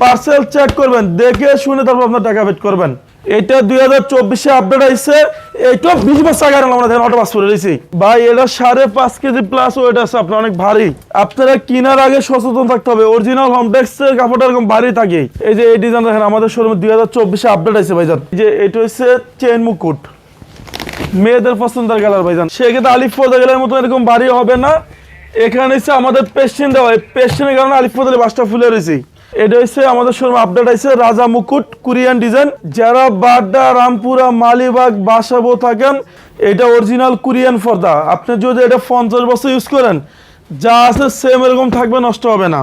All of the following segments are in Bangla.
পার্সেল চেক করবেন, দেখে শুনে তারপর আপনার টাকা পেড করবেন। এটা দুই হাজার চব্বিশে আপডেট আইছে এইটা বিশ বছর আগে আমরা অটো পাস করে দিয়েছি। ভাই, এটা সাড়ে পাঁচ কেজি প্লাস ওয়েট আছে, আপনার অনেক ভারী। আপনারা কেনার আগে সচেতন থাকতে হবে অরিজিনাল হোমটেক্সের কাপড়টা এরকম ভারী থাকে। এই যে এই ডিজাইন দেখেন, আমাদের শোরুমে দুই হাজার চব্বিশে আপডেট আছে ভাইজান। যে এটা হচ্ছে চেন মুকুট। মেয়েদের পছন্দের কালার ভাইজান। সেক্ষেত্রে আলিফ ফোদা গেলের মতো এরকম ভারী হবে না। এখানে হচ্ছে আমাদের পেস্টিন দেওয়া হয় কারণে আলিফ বাসটা ফুলে রয়েছে। এটা হচ্ছে আমাদের শোরুম আপডেট আছে, রাজা মুকুট কোরিয়ান ডিজাইন যারা বাড্ডা, রামপুরা, মালিবাগ, বাসাবো থাকেন, এটা অরিজিনাল কোরিয়ান ফর্দা আপনি যদি এটা পঞ্চাশ বছর ইউজ করেন, যা আছে সেম এরকম থাকবে, নষ্ট হবে না।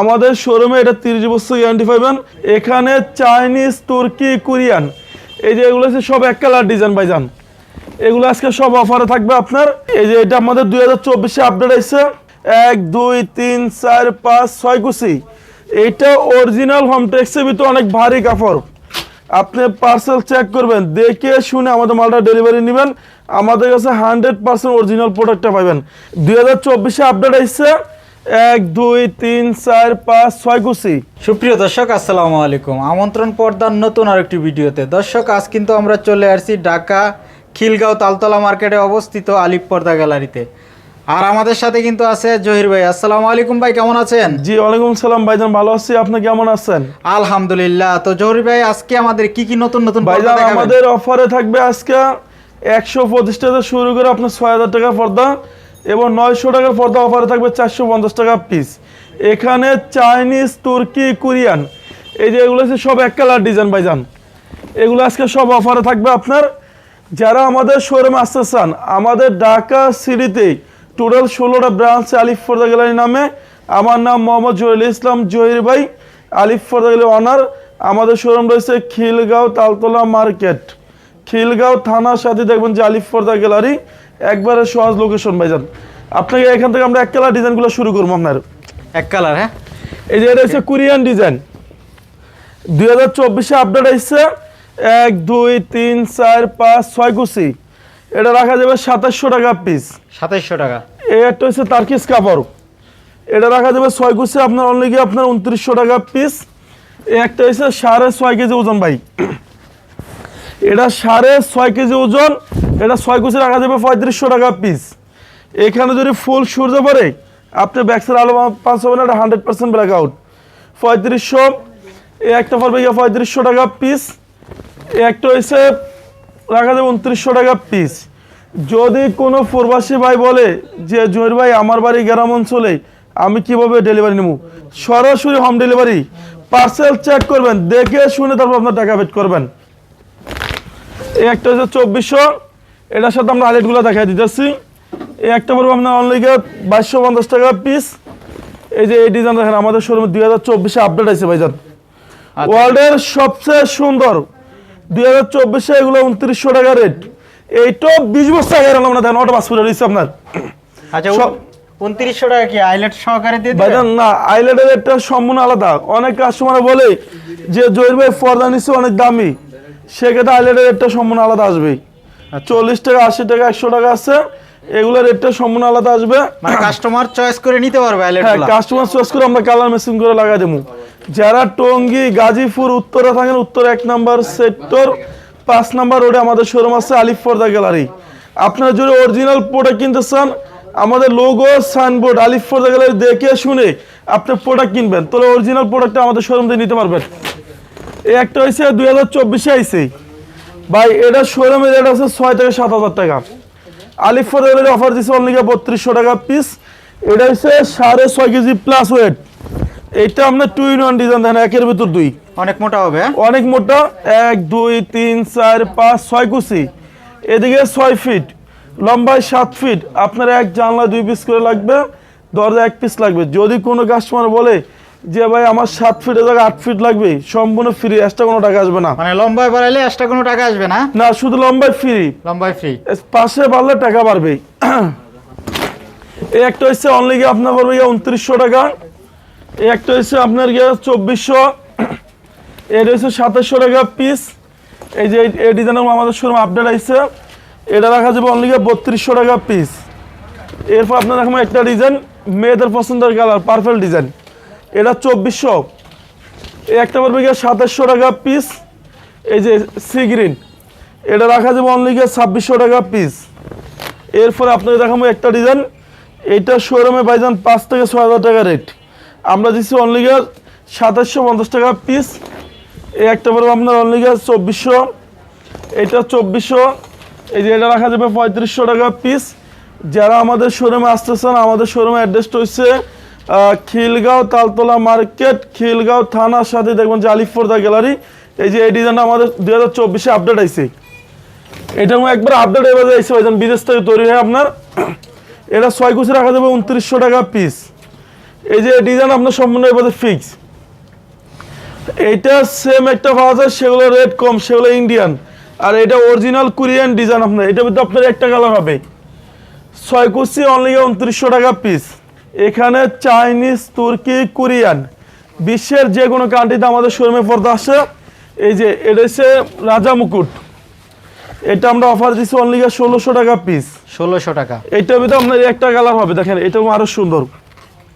আমাদের শোরুমে এটা তিরিশ বছর গ্যারান্টি পাবেন। এখানে চাইনিজ তুর্কি কোরিয়ান এই যে এগুলো হচ্ছে সব এক কালার ডিজাইন ভাইজান। এগুলো আজকে সব অফারে থাকবে আপনার। এই যে এটা আমাদের দুই হাজার চব্বিশে আপডেট আছে। এক, দুই, তিন, চার, পাঁচ, ছয় কুচি। এইটা অরিজিনাল হোমটেক্সের ভিতরে অনেক ভারী কাপড়। আপনি পার্সেল চেক করবেন, দেখে শুনে আমাদের মালটা ডেলিভারি নেবেন। আমাদের কাছে হান্ড্রেড পার্সেন্ট অরিজিনাল প্রোডাক্টটা পাবেন। দুই হাজার চব্বিশে আপডেট আসছে এক, দুই, তিন, চার, পাঁচ, ছয় কুচি। সুপ্রিয় দর্শক, আসসালামু আলাইকুম। আমন্ত্রণ পর্দার নতুন আরেকটি ভিডিওতে। দর্শক, আজ কিন্তু আমরা চলে আসছি ঢাকা খিলগাঁও তালতলা মার্কেটে অবস্থিত আলিপ পর্দা গ্যালারিতে। আর আমাদের সাথে কিন্তু আছে জহির ভাই। আসসালামু আলাইকুম ভাই কেমন আছেন? জি ওয়ালাইকুম সালাম ভাইজান ভালো আছি। আপনি কেমন আছেন? আলহামদুলিল্লাহ। তো জহির ভাই আজকে আমাদের কি কি নতুন নতুন ভাইজান আমাদের অফারে থাকবে আজকে একশো পঁচিশ টাকা শুরু করে আপনার ছয় হাজার টাকা পর্দা এবং নয়শো টাকার পর্দা অফারে থাকবে চারশো পঞ্চাশ টাকা পিস এখানে চাইনিজ তুর্কি কোরিয়ান এই যে এগুলো হচ্ছে সব এক কালার ডিজাইন ভাইজান। এগুলো আজকে সব অফারে থাকবে আপনার। যারা আমাদের শোরুমে আসতে চান আমাদের ঢাকা সিটিতে টোটাল ষোলোটা ব্রাঞ্চ আলিফ ফর্দা গ্যালারি নামে। আমার নাম মোহাম্মদ জহিরুল ইসলাম জহির ভাই আলিফ ফর্দা গ্যালারি অনার। আমাদের শোরুম রয়েছে খিলগাঁও তালতলা মার্কেট। খিলগাঁও থানার সাথে দেখবেন যে আলিফ ফর্দা গ্যালারি। একবারে সহজ লোকেশন ভাইজান। আপনাকে এখান থেকে আমরা এক কালার ডিজাইনগুলো শুরু করব আপনার। এক কালার হ্যাঁ? এই যে এটা হচ্ছে কোরিয়ান ডিজাইন। দুই হাজার চব্বিশে আপডেট আসছে এক দুই তিন চার পাঁচ ছয় কুচি। এটা রাখা যাবে সাতাশশো টাকা পিস সাতাইশশো টাকা। একটা হচ্ছে তার্কিস কাপড়। এটা রাখা যাবে ছয় কুচি আপনার অনলি গিয়ে আপনার উনত্রিশশো টাকা পিস একটা হচ্ছে সাড়ে ছয় কেজি ওজন ভাই। এটা সাড়ে ছয় কেজি ওজন এটা ছয় কুচি রাখা যাবে পঁয়ত্রিশশো টাকা পিস এখানে যদি ফুল সূর্য পড়ে আপনি ব্যাক্সের আলো পাঁচ হবে না এটা হান্ড্রেড পার্সেন্ট ব্ল্যাক আউট পঁয়ত্রিশশো একটা পড়বে গিয়ে পঁয়ত্রিশশো টাকা পিস একটা হয়েছে রাখা যাবে উনত্রিশশো টাকা পিস যদি কোনো প্রবাসী ভাই বলে যে জহির ভাই আমার বাড়ি গ্রাম অঞ্চলে আমি কীভাবে ডেলিভারি নেব? সরাসরি হোম ডেলিভারি পার্সেল চেক করবেন দেখে শুনে তারপর আপনার টাকা পেড করবেন। এই একটা হচ্ছে চব্বিশশো। এটার সাথে আমরা হাইলাইটগুলো দেখাই দিতেছি। এই একটা পড়ব আপনার অনলাইনে বাইশশো পঞ্চাশ টাকা পিস এই যে এই ডিজাইন দেখেন আমাদের শোরুমে দুই হাজার চব্বিশে আপডেট আছে ভাইজান। আচ্ছা। ওয়ার্ল্ডের সবচেয়ে সুন্দর দুই হাজার চব্বিশে এগুলো উনত্রিশশো টাকা রেট বিশ আমরা দেখেন অটো পাস করে রয়েছে আপনার। আচ্ছা উনত্রিশশো টাকা কি আইলেট সহকারে দিয়ে? ভাইজান না আইল্যান্ডের রেটটা সম্পূর্ণ আলাদা। অনেক কাস্টমার বলে যে জহির ভাই ফর্দা নিচ্ছে অনেক দামি। সেক্ষেত্রে আইল্যান্ডের রেটটা সম্পূর্ণ আলাদা আসবে। আচ্ছা। চল্লিশ টাকা আশি টাকা একশো টাকা আছে। এগুলোর রেটটা সম্পূর্ণ আলাদা আসবে। মানে কাস্টমার চয়েস করে নিতে পারবে আইলেট হ্যাঁ কাস্টমার চয়েস করে আমরা কালার মেশিন করে লাগাই দেবো। যারা টঙ্গী, গাজীপুর, উত্তরে থাকেন, উত্তর এক নাম্বার সেক্টর, পাঁচ নাম্বার রোডে আমাদের শোরুম আছে আলিফ ফর্দা গ্যালারি। আপনারা যদি অরিজিনাল প্রোডাক্ট কিনতে চান, আমাদের লোগো সাইনবোর্ড আলিফ ফর্দা গ্যালারি দেখে শুনে আপনি প্রোডাক্ট কিনবেন। তাহলে অরিজিনাল প্রোডাক্টটা আমাদের শোরুম থেকে নিতে পারবেন। এই একটা হয়েছে দুই হাজার চব্বিশে আইসে ভাই, এটা শোরুমের রেট আছে ছয় থেকে সাত হাজার টাকা। আলিফ ফর্দা গ্যালারি অফার দিচ্ছে অনলি বত্রিশশো টাকা পিস এটা হচ্ছে সাড়ে ছয় কেজি প্লাস ওয়েট এটা আপনার টু ইন ওয়ান ডিজাইন দেন একের ভিতর দুই। অনেক মোটা হবে হ্যাঁ? অনেক মোটা এক দুই তিন চার পাঁচ ছয় কুচি। এদিকে ছয় ফিট লম্বায় সাত ফিট আপনার এক জানলা দুই পিস করে লাগবে দরজা এক পিস লাগবে। যদি কোনো কাস্টমার বলে যে ভাই আমার সাত ফিটের জায়গায় আট ফিট লাগবে সম্পূর্ণ ফ্রি এক্সট্রা কোনো টাকা আসবে না। মানে লম্বায় বাড়াইলে এক্সট্রা কোনো টাকা আসবে না? না শুধু লম্বায় ফ্রি লম্বায় ফ্রি পাশে বাড়লে টাকা বাড়বে এই একটা হচ্ছে অনলি আপনার পড়বে উনত্রিশশো টাকা। একটা হচ্ছে আপনার গিয়ে চব্বিশশো, এটা হচ্ছে সাতাশশো টাকা পিস এই যে এই- ডিজাইনের আমাদের শোরুম আপডেট আসছে এটা রাখা যাবে অনলি বত্রিশশো টাকা পিস এরপর আপনার এখন একটা ডিজাইন মেয়েদের পছন্দের কালার পারফেক্ট ডিজাইন এটা চব্বিশশো। একটা পড়বে গিয়ে সাতাশশো টাকা পিস এই যে সি গ্রিন এটা রাখা যাবে অনলি গিয়ে ছাব্বিশশো টাকা পিস এরপরে আপনাকে দেখাবো একটা ডিজাইন এটা শোরুমে পাইজান পাঁচ থেকে ছয় হাজার টাকা রেট আমরা দিচ্ছি অনলি গিয়ে সাতাশশো পঞ্চাশ টাকা পিস এই একটা পড়বে আপনার অনলিগার চব্বিশশো। এটা চব্বিশশো। এই যে এটা রাখা যাবে পঁয়ত্রিশশো টাকা পিস যারা আমাদের শোরুমে আসতেছেন, আমাদের শোরুমে অ্যাড্রেসটা হচ্ছে খিলগাঁও তালতলা মার্কেট, খিলগাঁও থানার সাথে দেখবেন যে আলিফোর্দা গ্যালারি। এই যে এই ডিজাইনটা আমাদের দুই হাজার চব্বিশে আপডেট আইছে। এটা একবার আপডেট এবার ভাইজান, বিদেশ থেকে তৈরি হয় আপনার। এটা ছয় কুচি রাখা যাবে উনত্রিশশো টাকা পিস এই যে ডিজাইন আপনার সম্পূর্ণ এবার ফিক্স এইটা সেম একটা পাওয়া যায় সেগুলো রেট কম সেগুলো ইন্ডিয়ান আর এটা অরিজিনাল কোরিয়ান ডিজাইন আপনার এটা কিন্তু আপনার একটা কালার হবে। ছয় কুচি অনলি উনত্রিশশো টাকা পিস এখানে চাইনিজ তুর্কি কোরিয়ান বিশ্বের যে কোনো কান্ট্রিতে আমাদের শোরুমে পর্দা আসে। এই যে এটা হচ্ছে রাজা মুকুট। এটা আমরা অফার দিচ্ছি অনলি ষোলোশো টাকা পিস ষোলোশো টাকা। এইটার ভিতরে আপনার একটা কালার হবে দেখেন এটাও আরও সুন্দর।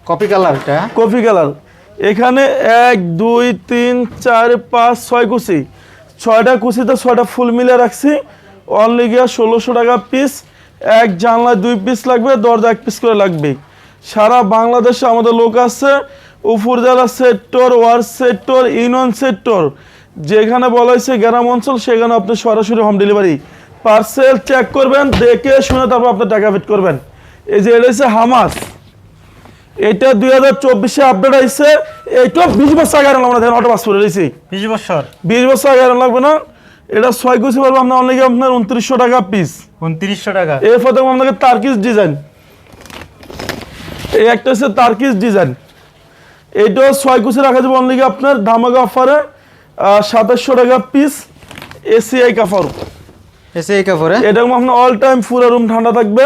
কপি কালার এটা হ্যাঁ? কফি কালার এখানে এক, দুই, তিন, চার, পাঁচ, ছয় কুচি। ছয়টা কুচিতে ছয়টা ফুল মিলে রাখছি। অনলি গিয়া ষোলোশো টাকা পিস এক জানলায় দুই পিস লাগবে দরজা এক পিস করে লাগবে সারা বাংলাদেশে আমাদের লোক আছে। উপরজেলা sector ward sector union sector যেখানে বলা হয়েছে গ্রাম অঞ্চল, সেখানে আপনি সরাসরি হোম ডেলিভারি পার্সেল চেক করবেন, দেখে শুনে তারপর আপনি টাকা পেড করবেন। এই যে এটা হচ্ছে হামাস এটা দুই হাজার চব্বিশে আপডেট আইছে। এইটা বিশ বছর আগে আনলাম আমরা দেখেন অটো পাস করে বিশ বছর? বিশ বছর আগে লাগবে না। এটা ছয় কুচি পারব আপনার অনলি আপনার উনত্রিশশো টাকা পিস উনত্রিশশো টাকা? এর প্রথম আপনাকে তার্কিস ডিজাইন এই একটা হচ্ছে তার্কিস ডিজাইন এইটাও ছয় কুচি রাখা যাবে অনলি আপনার ধামাকা অফারে সাতাশশো টাকা পিস এসিআই কাপড় এসে এই কাপড়ে এটা আপনার অল টাইম পুরো রুম ঠান্ডা থাকবে।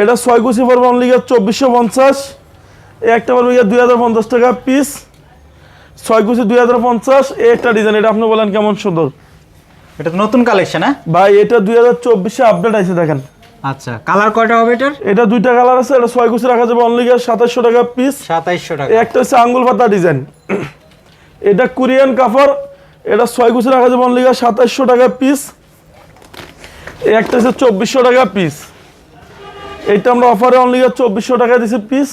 এটা ছয় কুচি পড়বে অনলি চব্বিশশো পঞ্চাশ। একটা পড়বে দুই হাজার পঞ্চাশ টাকা পিস ছয় কুচি দুই হাজার পঞ্চাশ একটা ডিজাইন এটা আপনি বলেন কেমন সুন্দর? এটা নতুন কালেকশন হ্যাঁ? ভাই এটা দুই হাজার চব্বিশে আপডেট আছে দেখেন। আচ্ছা কালার কয়টা হবে এটার? এটা দুইটা কালার আছে এটা ছয় কুচি রাখা যাবে অনলি সাতাশশো টাকা পিস সাতাইশশো টাকা। একটা হচ্ছে আঙ্গুল পাতা ডিজাইন এটা কোরিয়ান কাপড় এটা ছয় কুচি রাখা যাবে অনলি সাতাশশো টাকা পিস একটা হচ্ছে চব্বিশশো টাকা পিস এইটা আমরা অফারে অনলি চব্বিশশো টাকা দিছি পিস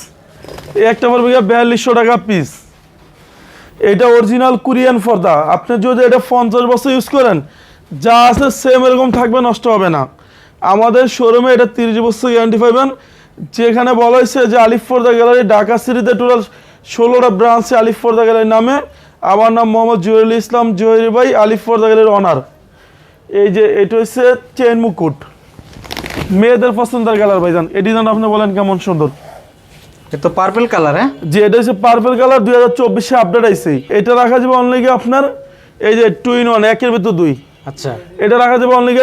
একটা পড়বে গিয়ে বিয়াল্লিশশো টাকা পিস এটা অরিজিনাল কোরিয়ান ফর্দা আপনি যদি এটা পঞ্চাশ বছর ইউজ করেন, যা আছে সেম এরকম থাকবে, নষ্ট হবে না। আমাদের শোরুমে এটা তিরিশ বছর গ্যারান্টি পাবেন। যেখানে বলা হয়েছে যে আলিফ ফর্দা গ্যালারি ঢাকা সিটিতে টোটাল ষোলোটা ব্রাঞ্চে আলিফ ফর্দা গ্যালারি নামে। আমার নাম মোহাম্মদ জহিরুল ইসলাম জহির ভাই, আলিফ ফর্দা গ্যালারির অনার এই যে, এটা হচ্ছে চেন মুকুট। মেয়েদের পছন্দের কালার ভাইজান। এই ডিজাইন আপনি বলেন কেমন সুন্দর? এটা তো পার্পল কালার হ্যাঁ? যে এটা হচ্ছে পার্পল কালার দুই হাজার চব্বিশে আপডেট আইছে। এটা রাখা যাবে অনলি আপনার এই যে টু ইন ওয়ান একের ভিতর দুই। আচ্ছা। এটা রাখা যাবে অনলি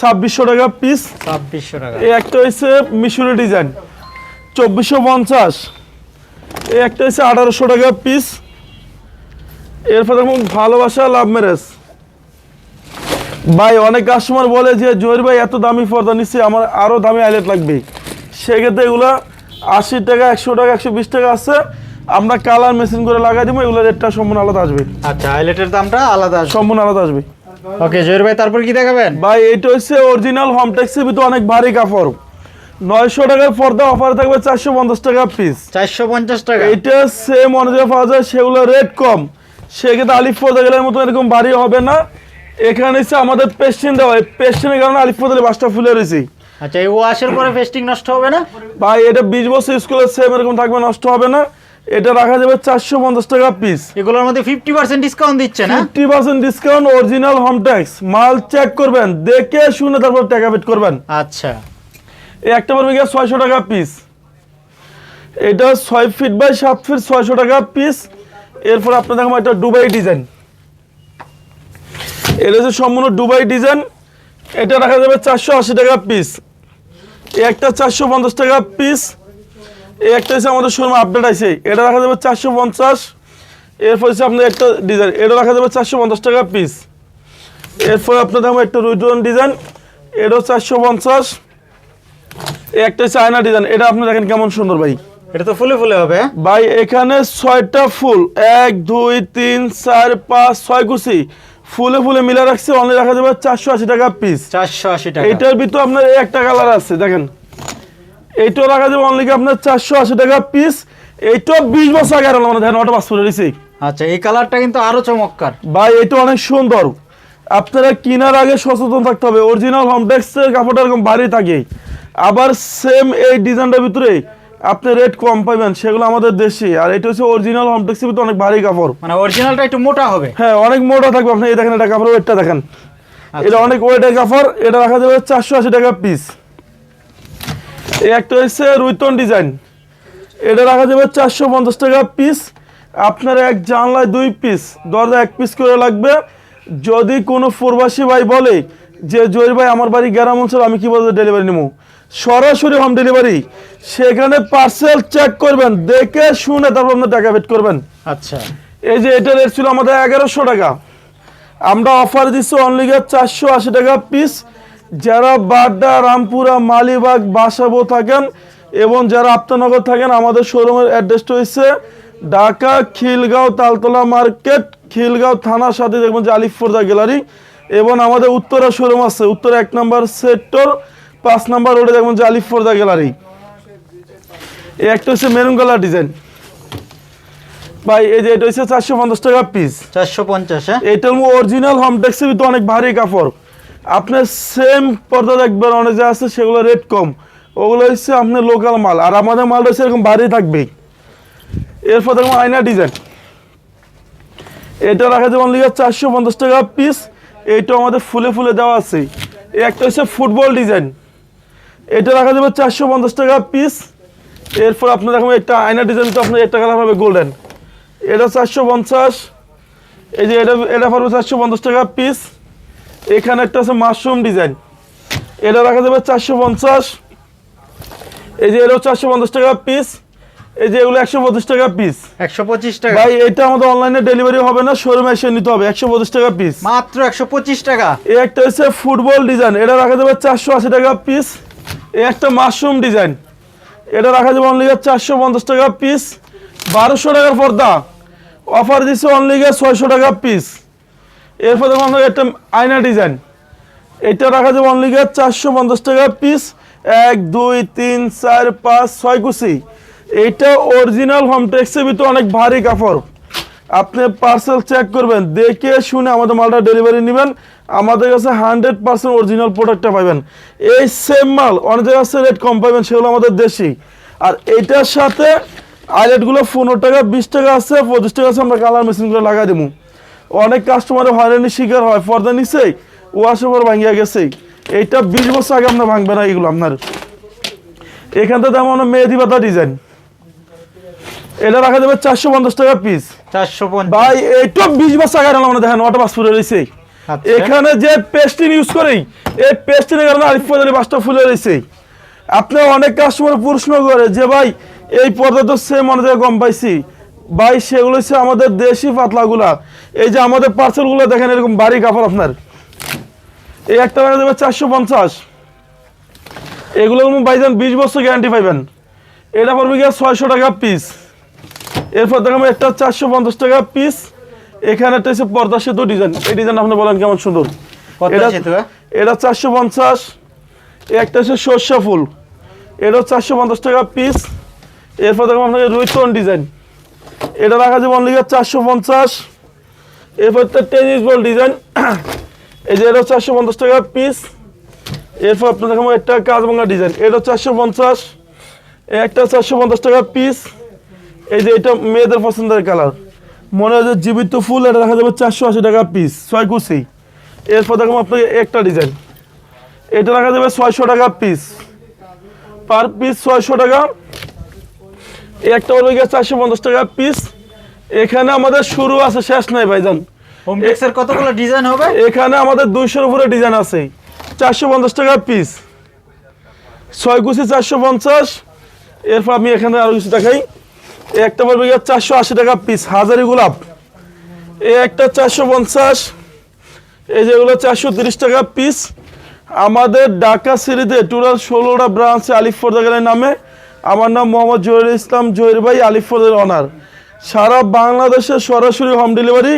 ছাব্বিশশো টাকা পিস ছাব্বিশশো টাকা। এই একটা হচ্ছে মিশরি ডিজাইন চব্বিশশো পঞ্চাশ। এই একটা হচ্ছে আঠারোশো টাকা পিস এরপর দেখুন ভালোবাসা লাভ ম্যারেজ ভাই অনেক কাস্টমার বলে যে জহির ভাই এত দামি পর্দা নিচ্ছি আমার আরও দামি আইলেট লাগবে। সেক্ষেত্রে এগুলো আশি টাকা একশো টাকা একশো বিশ টাকা আছে। আমরা কালার মেশিন করে লাগাই দিব এগুলো রেটটা সম্পূর্ণ আলাদা আসবে। আচ্ছা হাইলাইটের দামটা আলাদা আছে সম্পূর্ণ আলাদা আসবে। ওকে জয়ের ভাই তারপর কি দেখাবেন? ভাই এটা হচ্ছে অরিজিনাল হোম ট্যাক্সির ভিতরে অনেক ভারী কাপড়। নয়শো টাকার পর্দা অফার থাকবে চারশো পঞ্চাশ টাকা পিস চারশো পঞ্চাশ টাকা। এইটা সেম অনুযায়ী পাওয়া যায় সেগুলো রেট কম। সেক্ষেত্রে আলিফ পর্দা গেলের মতো এরকম ভারী হবে না। এখানে হচ্ছে আমাদের পেস্টিন দেওয়া হয়। পেস্টিনের কারণে আলিফ পর্দালে বাসটা ফুলে রয়েছে। আচ্ছা এই ওয়াশের পরে ফেস্টিং নষ্ট হবে না? ভাই এটা বিশ বছর স্কুলের সেম এরকম থাকবে নষ্ট হবে না। এটা রাখা যাবে চারশো পঞ্চাশ টাকা পিস এগুলোর মধ্যে ফিফটি পার্সেন্ট ডিসকাউন্ট দিচ্ছে না? Fifty percent discount original home tax মাল চেক করবেন দেখে শুনে তারপর টাকা পেড করবেন। আচ্ছা। এই একটা পড়বে গিয়ে ছয়শো টাকা পিস এটা ছয় ফিট বাই সাত ফিট ছয়শো টাকা পিস এরপর আপনার দেখো একটা দুবাই ডিজাইন এটা হচ্ছে সম্পূর্ণ দুবাই ডিজাইন এটা রাখা যাবে চারশো আশি টাকা পিস একটা চারশো পঞ্চাশ টাকা পিস একটা হচ্ছে আমাদের শোরুমে আপডেট আছে। এটা রাখা যাবে চারশো পঞ্চাশ। এরপর হচ্ছে আপনার একটা ডিজাইন এটা রাখা যাবে চারশো পঞ্চাশ টাকা পিস এরপর আপনার দেখো একটা রুইডন ডিজাইন এটাও চারশো পঞ্চাশ। একটা চায়না ডিজাইন এটা আপনি দেখেন কেমন সুন্দর ভাই। এটা তো ফুলে ফুলে হবে হ্যাঁ? ভাই এখানে ছয়টা ফুল। এক দুই তিন চার পাঁচ ছয় কুচি। ফুলে ফুলে মিলে রাখছে অনলি রাখা যাবে চারশো আশি টাকা পিস চারশো আশি টাকা। এইটার ভিতর আপনার একটা কালার আছে দেখেন। এইটাও রাখা যাবে অনলি আপনার চারশো আশি টাকা পিস এইটাও বিশ বছর আগে আমরা দেখেন অটো পাস করে দিছি আচ্ছা এই কালারটা কিন্তু আরও চমৎকার। ভাই এটা অনেক সুন্দর। আপনারা কেনার আগে সচেতন থাকতে হবে। অরিজিনাল হোমটেক্সের কাপড়টা এরকম ভারী থাকে। আবার সেম এই ডিজাইনটার ভিতরে আপনি রেট কম পাবেন সেগুলো আমাদের দেশে। আর এটা হচ্ছে অরিজিনাল হোমটেক্সের ভিতরে অনেক ভারী কাপড়। মানে অরিজিনালটা একটু মোটা হবে। হ্যাঁ অনেক মোটা থাকবে। আপনি এই দেখেন এটা কাপড় ওয়েটটা দেখেন। আচ্ছা। এটা অনেক ওয়েটের কাপড় এটা রাখা যাবে চারশো আশি টাকা পিস এই একটা হচ্ছে রুইতন ডিজাইন এটা রাখা যাবে চারশো পঞ্চাশ টাকা পিস আপনার এক জানলায় দুই পিস দরজা এক পিস করে লাগবে। যদি কোনো প্রবাসী ভাই বলে যে জয় ভাই আমার বাড়ি গ্রাম অঞ্চল আমি কি বলতে ডেলিভারি নেব সরাসরি হোম ডেলিভারি সেখানে পার্সেল চেক করবেন দেখে শুনে তারপর আপনার টাকা পেড করবেন। আচ্ছা। এই যে এটা রেট ছিল আমাদের এগারোশো টাকা। আমরা অফার দিচ্ছি অনলি চারশো আশি টাকা পিস যারা বাড্ডা রামপুরা মালিবাগ বাসাবো থাকেন এবং যারা আপ্তানগর থাকেন আমাদের শোরুমের অ্যাড্রেসটা হচ্ছে ঢাকা খিলগাঁও তালতলা মার্কেট খিলগাঁও থানার সাথে দেখবেন যে আলিফুরদা গ্যালারি এবং আমাদের উত্তরা শোরুম আছে উত্তরা এক নম্বর সেক্টর পাঁচ নাম্বার রোডে দেখবেন যে আলিফুরদা গ্যালারি এই একটা হচ্ছে মেরুন কালার ডিজাইন ভাই এই যে এটা হচ্ছে চারশো পঞ্চাশ টাকা পিস চারশো পঞ্চাশ এটার অরিজিনাল হোমটেক্সের ভিতরে অনেক ভারী কাপড়। আপনার সেম পর্দা দেখবেন অনেক যা আছে সেগুলো রেট কম। ওগুলো হচ্ছে আপনার লোকাল মাল আর আমাদের মালটা হচ্ছে এরকম ভারী থাকবে। এরপর দেখুন আয়না ডিজাইন এটা রাখা যাবে অনলি চারশো পঞ্চাশ টাকা পিস এইটা আমাদের ফুলে ফুলে দেওয়া আছে। একটা হচ্ছে ফুটবল ডিজাইন এটা রাখা যাবে চারশো পঞ্চাশ টাকা পিস এরপর আপনার দেখুন একটা আয়না ডিজাইন তো আপনার একটা কালার হবে গোল্ডেন এটা চারশো পঞ্চাশ। এই যে এটা এটা পড়বে চারশো পঞ্চাশ টাকা পিস এখানে একটা আছে মাশরুম ডিজাইন এটা রাখা যাবে চারশো পঞ্চাশ। এই যে এটাও চারশো পঞ্চাশ টাকা পিস এই যে এগুলো একশো পঁচিশ টাকা পিস একশো পঁচিশ টাকা। ভাই এটা আমাদের অনলাইনে ডেলিভারি হবে না শোরুমে এসে নিতে হবে। একশো পঁচিশ টাকা পিস মাত্র একশো পঁচিশ টাকা। এই একটা হচ্ছে ফুটবল ডিজাইন এটা রাখা যাবে চারশো আশি টাকা পিস একটা মাশরুম ডিজাইন। এটা রাখা যাবে অনলি চারশো পঞ্চাশ টাকা পিস বারোশো টাকার পর্দা। অফার দিচ্ছে অনলি ছয়শো টাকা পিস এরপর দেখুন একটা আয়না ডিজাইন। এটা রাখা যাবে অনলি চারশো পঞ্চাশ টাকা পিস এক, দুই, তিন, চার, পাঁচ, ছয় কুচি। এইটা অরিজিনাল হোমটেক্সের ভিতরে অনেক ভারী কাপড়। আপনি পার্সেল চেক করবেন, দেখে শুনে আমাদের মালটা ডেলিভারি নেবেন। আমাদের কাছে হান্ড্রেড পার্সেন্ট অরিজিনাল প্রোডাক্টটা পাবেন এই সেম মাল অনেক জায়গায় আছে রেট কম পাবেন সেগুলো আমাদের দেশি। আর এইটার সাথে আইলেটগুলো পনেরো টাকা বিশ টাকা আছে পঁচিশ টাকা আছে আমরা কালার মেশিনগুলো লাগাই দেবো অনেক কাস্টমারের হয়রানির শিকার হয় পর্দা নিছে ওয়াশের পর ভাঙিয়া গেছে এইটা বিশ বছর আগে আপনার ভাঙবে না এগুলো আপনার। এখান থেকে তেমন মেহেদি পাতা ডিজাইন এটা রাখা যাবে চারশো পঞ্চাশ টাকা পিস চারশো পঞ্চাশ। ভাই এইটা বিশ বছর আগে আমরা দেখেন অটো পাস ফুলে রয়েছে। এখানে যে পেস্টিন ইউজ করি, এই পেস্টিনের কারণে আরিফ পদের বাসটা ফুলে রয়েছে। আপনি অনেক কাস্টমার প্রশ্ন করে যে, ভাই, এই পর্দা তো সেম অনেক জায়গায় কম পাইছি। ভাই, সেগুলো হচ্ছে আমাদের দেশি পাতলাগুলা। এই যে আমাদের পার্সেলগুলো দেখেন, এরকম বাড়ি কাপড় আপনার। এই একটা টাকা দেবে চারশো পঞ্চাশ। এগুলো বাইজান বিশ বছর গ্যারান্টি পাইবেন। এটা পড়বে গিয়ে ছয়শো টাকা পিস এরপর দেখাবো একটা চারশো পঞ্চাশ টাকা পিস এখানে একটা হচ্ছে পর্দা সেতু ডিজাইন এই ডিজাইন আপনি বলেন কেমন সুন্দর? এটা হ্যাঁ? এটা চারশো পঞ্চাশ একটা হচ্ছে সর্ষা ফুল। এটাও চারশো পঞ্চাশ টাকা পিস এরপর দেখব আপনাকে রুইতন ডিজাইন এটা রাখা যাবে অনলি চারশো পঞ্চাশ। এরপর একটা টেনিস বল ডিজাইন এই যে এটাও চারশো পঞ্চাশ টাকা পিস এরপর আপনার দেখাবো একটা কাজভাঙ্গা ডিজাইন এটাও চারশো পঞ্চাশ একটা চারশো পঞ্চাশ টাকা পিস এই যে এটা মেয়েদের পছন্দের কালার মনে হয় জীবিত ফুল এটা দেখা যাবে চারশো আশি টাকা পিস ছয় কুচি। এরপর দেখুন আপনাকে একটা ডিজাইন এটা রাখা যাবে ছয়শো টাকা পিস পার পিস ছয়শো টাকা। একটা হলো গিয়ে চারশো পঞ্চাশ টাকা পিস এখানে আমাদের শুরু আছে শেষ নাই ভাইজান। হোমটেক্সের কতগুলো ডিজাইন হবে? এখানে আমাদের দুইশোর উপরে ডিজাইন আছে। চারশো পঞ্চাশ টাকা পিস ছয় কুচি চারশো পঞ্চাশ। এরপর আমি এখানে আরও কিছু দেখাই। একটা পড়বে চারশো আশি টাকা পিস হাজারি গোলাপ। এই একটা চারশো পঞ্চাশ, এই যেগুলো চারশো তিরিশ টাকা পিস আমাদের ঢাকা সিরিজে টোটাল ষোলোটা ব্রাঞ্চে আলিফ ফোর্দাগারের নামে। আমার নাম মোহাম্মদ জহির ইসলাম, জহির ভাই আলিফুলের অনার সারা বাংলাদেশে সরাসরি হোম ডেলিভারি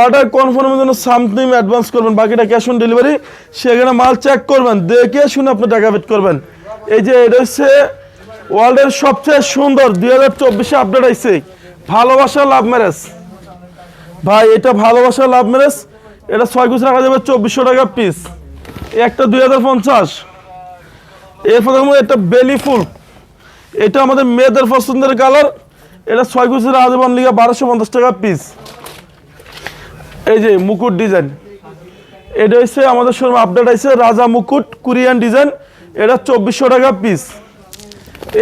অর্ডার কনফার্মের জন্য সামথিং অ্যাডভান্স করবেন, বাকিটা ক্যাশ অন ডেলিভারি সেখানে মাল চেক করবেন, দেখে শুনে আপনি টাকা পেড করবেন। এই যে এটা হচ্ছে ওয়ার্ল্ডের সবচেয়ে সুন্দর দুই হাজার চব্বিশে আপডেট আইছে। ভালোবাসা লাভ ম্যারেজ ভাই, এটা ভালোবাসা লাভ ম্যারেজ এটা ছয় কুচি রাখা যাবে চব্বিশশো টাকা পিস একটা দুই হাজার পঞ্চাশ। এরপর একটা বেলি ফুল। এটা আমাদের মেয়েদের পছন্দের কালার এটা ছয় কুচি রাখা যাবে অনলি বারোশো পঞ্চাশ টাকা পিস এই যে মুকুট ডিজাইন এটা হচ্ছে আমাদের শোরুম আপডেট আছে রাজা মুকুট কোরিয়ান ডিজাইন এটা চব্বিশশো টাকা পিস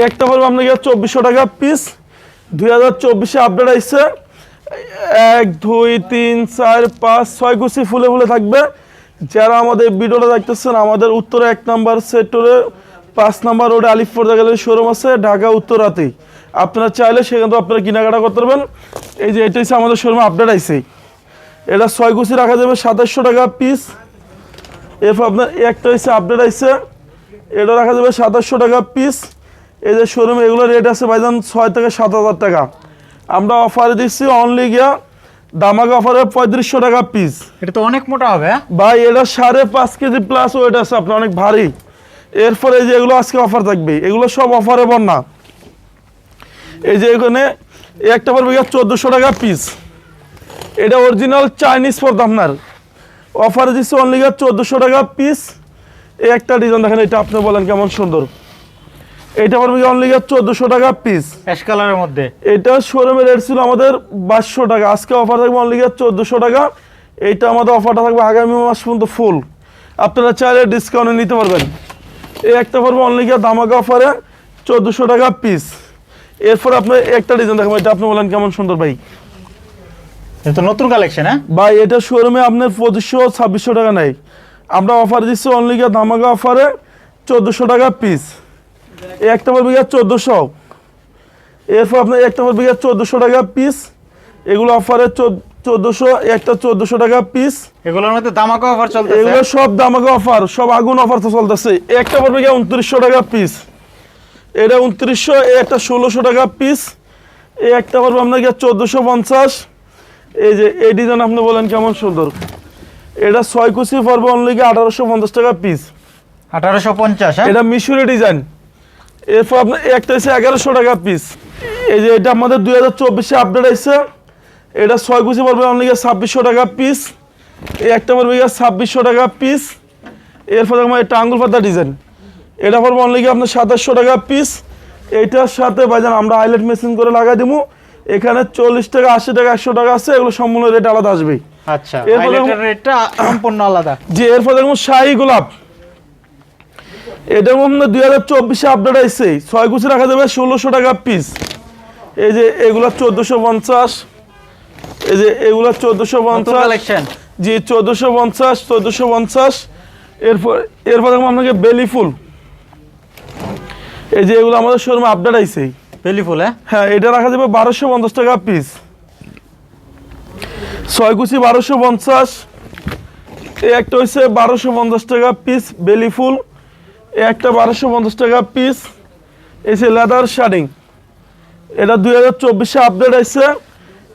একটা পড়বে আপনাকে চব্বিশশো টাকা পিস দুই হাজার চব্বিশে আপডেট আসছে এক, দুই, তিন, চার, পাঁচ, ছয় গুছি ফুলে ফুলে থাকবে। যারা আমাদের ভিডিওটা দেখতেছেন, আমাদের উত্তরে এক নাম্বার সেক্টরে, পাঁচ নাম্বার রোডে আলিফপুর গ্যালারি শোরুম আছে, ঢাকা উত্তরাতেই আপনারা চাইলে সেখান থেকে আপনারা কেনাকাটা করতে পারবেন। এই যে এটা হচ্ছে আমাদের শোরুমে আপডেট আইছে। এটা ছয় গুছি রাখা যাবে, সাতাশশো টাকা পিস এরপর আপনার একটা হচ্ছে আপডেট আইছে। এটা রাখা যাবে সাতাশশো টাকা পিস এই যে শোরুমে এগুলো রেট আছে ভাইজান ছয় থেকে সাত হাজার টাকা। আমরা অফারে দিচ্ছি অনলি গিয়া দামাকা অফারে পঁয়ত্রিশশো টাকা পিস এটা তো অনেক মোটা হবে হ্যাঁ? ভাই এটা সাড়ে পাঁচ কেজি প্লাস ওয়েট আছে আপনার অনেক ভারী। এরপরে এই যে এগুলো আজকে অফার থাকবে এগুলো সব অফারে বন্যা। এই যে এখানে একটা পড়বে গিয়ে চোদ্দোশো টাকা পিস এটা অরিজিনাল চাইনিজ পর্দা আপনার। অফারে দিচ্ছে অনলি গিয়ে চোদ্দোশো টাকা পিস এই একটা ডিজাইন দেখেন এটা আপনি বলেন কেমন সুন্দর। এটা পড়বে অনলি চোদ্দোশো টাকা পিস অ্যাশ কালারের মধ্যে। এটা শোরুমের রেট ছিল আমাদের বাইশশো টাকা। আজকে অফার থাকবে অনলি চোদ্দোশো টাকা। এইটা আমাদের অফারটা থাকবে আগামী মাস পর্যন্ত ফুল আপনারা চাইলে ডিসকাউন্টে নিতে পারবেন। এই একটা পড়বে অনলি দামাকা অফারে চোদ্দোশো টাকা পিস এরপর আপনি একটা ডিজাইন দেখাবো। এটা আপনি বলেন কেমন সুন্দর ভাই। এটা নতুন কালেকশন হ্যাঁ? ভাই এটা শোরুমে আপনার পঁচিশশো ছাব্বিশশো টাকা নেই আমরা অফার দিচ্ছি অনলি ধামাকা অফারে চোদ্দোশো টাকা পিস একটা পড়বে গিয়ে চোদ্দোশো। এরপর আপনার একটা পড়বে গিয়ে চোদ্দোশো টাকা পিস এগুলো অফারে চোদ্দোশো একটা চোদ্দোশো টাকা পিস এগুলোর মধ্যে দামাকা অফার চলতেছে। এগুলো সব দামাকা অফার সব আগুন অফার তো চলতেছে। একটা পড়বে গিয়ে উনত্রিশশো টাকা পিস এটা উনত্রিশশো একটা ষোলোশো টাকা পিস এই একটা পড়বে আপনার গিয়ে চোদ্দোশো পঞ্চাশ। এই যে এই ডিজাইন আপনি বলেন কেমন সুন্দর। এটা ছয় কুচি পড়বে অনলি গিয়ে আঠারোশো পঞ্চাশ টাকা পিস আঠারোশো পঞ্চাশ হ্যাঁ? এটা মিশরি ডিজাইন এরপর আপনার একটা হচ্ছে এগারোশো টাকা পিস এই যে এটা আমাদের দুই হাজার চব্বিশে আপডেট আসছে এটা ছয় কুচি পড়বে অনলি ছাব্বিশশো টাকা পিস এই একটা পড়বে গিয়ে ছাব্বিশশো টাকা পিস এরপর আমার এটা আঙ্গুল পাতা ডিজাইন এটা পড়বে অনলি আপনার সাতাশশো টাকা পিস এইটার সাথে ভাইজান আমরা হাইলাইট মেশিন করে লাগাই দিব এখানে চল্লিশ টাকা আশি টাকা একশো টাকা আছে। এগুলো সম্পূর্ণ রেট আলাদা আসবে আচ্ছা এরপরে- রেটটা সম্পূর্ণ আলাদা। যে এরপর দেখুন শাহি গোলাপ। এটা মধ্যে দুই হাজার চব্বিশে আপডেট আসছে ছয় কুচি রাখা যাবে ষোলোশো টাকা পিস এই যে এগুলো চোদ্দোশো পঞ্চাশ। এই যে এগুলো চোদ্দোশো পঞ্চাশ। জি চোদ্দোশো পঞ্চাশ চোদ্দোশো পঞ্চাশ। এরপর এরপর দেখুন আপনাকে বেলি ফুল। এই যে এগুলো আমাদের শোরুমে আপডেট আইছে। বেলিফুল হ্যাঁ? হ্যাঁ এটা রাখা যাবে বারোশো পঞ্চাশ টাকা পিস ছয় কুচি বারোশো পঞ্চাশ। এই একটা হচ্ছে বারোশো পঞ্চাশ টাকা পিস বেলি ফুল। একটা বারোশো পঞ্চাশ টাকা পিস এই যে লেদার শার্টিং এটা দুই হাজার চব্বিশে আপডেট আসছে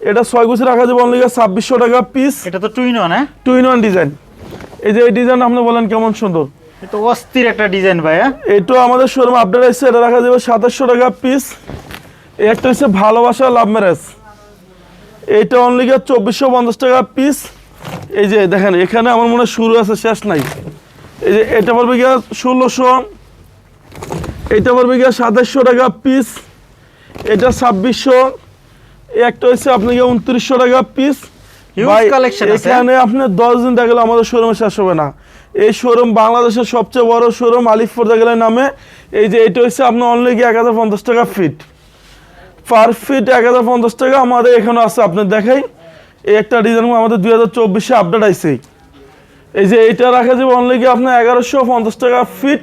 এটা ছয় কুচি রাখা যাবে অনলি ছাব্বিশশো টাকা পিস এটা তো টুইন ওয়ান হ্যাঁ? টু ইন ওয়ান ডিজাইন এই যে এই ডিজাইন আপনি বলেন কেমন সুন্দর। এটা অস্থির একটা ডিজাইন ভাই হ্যাঁ? এইটা আমাদের শোরুমে আপডেট আসছে এটা রাখা যাবে সাতাশশো টাকা পিস একটা হচ্ছে ভালোবাসা লাভ ম্যারেজ এইটা অনলি চব্বিশশো পঞ্চাশ টাকা পিস এই যে দেখেন এখানে আমার মনে হয় শুরু আছে শেষ নাই। এই যে এটা পড়বে গিয়ে ষোলোশো। এটা পড়বে গিয়ে সাতাশশো টাকা পিস এটা ছাব্বিশশো। এই একটা হচ্ছে আপনি গিয়ে উনত্রিশশো টাকা পিস আছে। এখানে আপনি দশ দিন দেখলে আমাদের শোরুমে শেষ হবে না। এই শোরুম বাংলাদেশের সবচেয়ে বড় শোরুম আলিফপুর দেখলে নামে। এই যে এটা হচ্ছে আপনার অনলি গিয়ে এক হাজার পঞ্চাশ টাকা ফিট পার ফিট এক হাজার পঞ্চাশ টাকা আমাদের এখানে আছে আপনি দেখাই। এই একটা ডিজাইন আমাদের দুই হাজার চব্বিশে আপডেট আইছে। এই যে এইটা রাখা যাবে অনলি গিয়ে আপনার এগারোশো পঞ্চাশ টাকা ফিট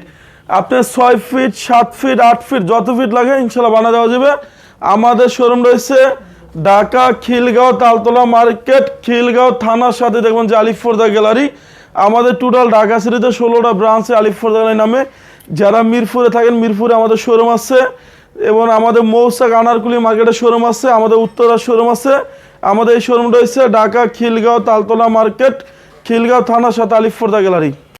আপনার ছয় ফিট সাত ফিট আট ফিট যত ফিট লাগে ইনশাল্লাহ বানা দেওয়া যাবে। আমাদের শোরুম রয়েছে ঢাকা, খিলগাঁও, তালতলা মার্কেট খিলগাঁও থানার সাথে দেখবেন যে আলিফোর্দা গ্যালারি আমাদের টোটাল ঢাকা সিটিতে ষোলোটা ব্রাঞ্চে আলিফোর্দা গ্যালারি নামে। যারা মিরপুরে থাকেন, মিরপুরে আমাদের শোরুম আছে। এবং আমাদের মৌসাক আনারকুলি মার্কেটের শোরুম আছে, আমাদের উত্তরার শোরুম আছে। আমাদের এই শোরুম রয়েছে ঢাকা, খিলগাঁও, তালতলা মার্কেট খিলগাঁও থানা সাথে আলিফ পর্দা গ্যালারি।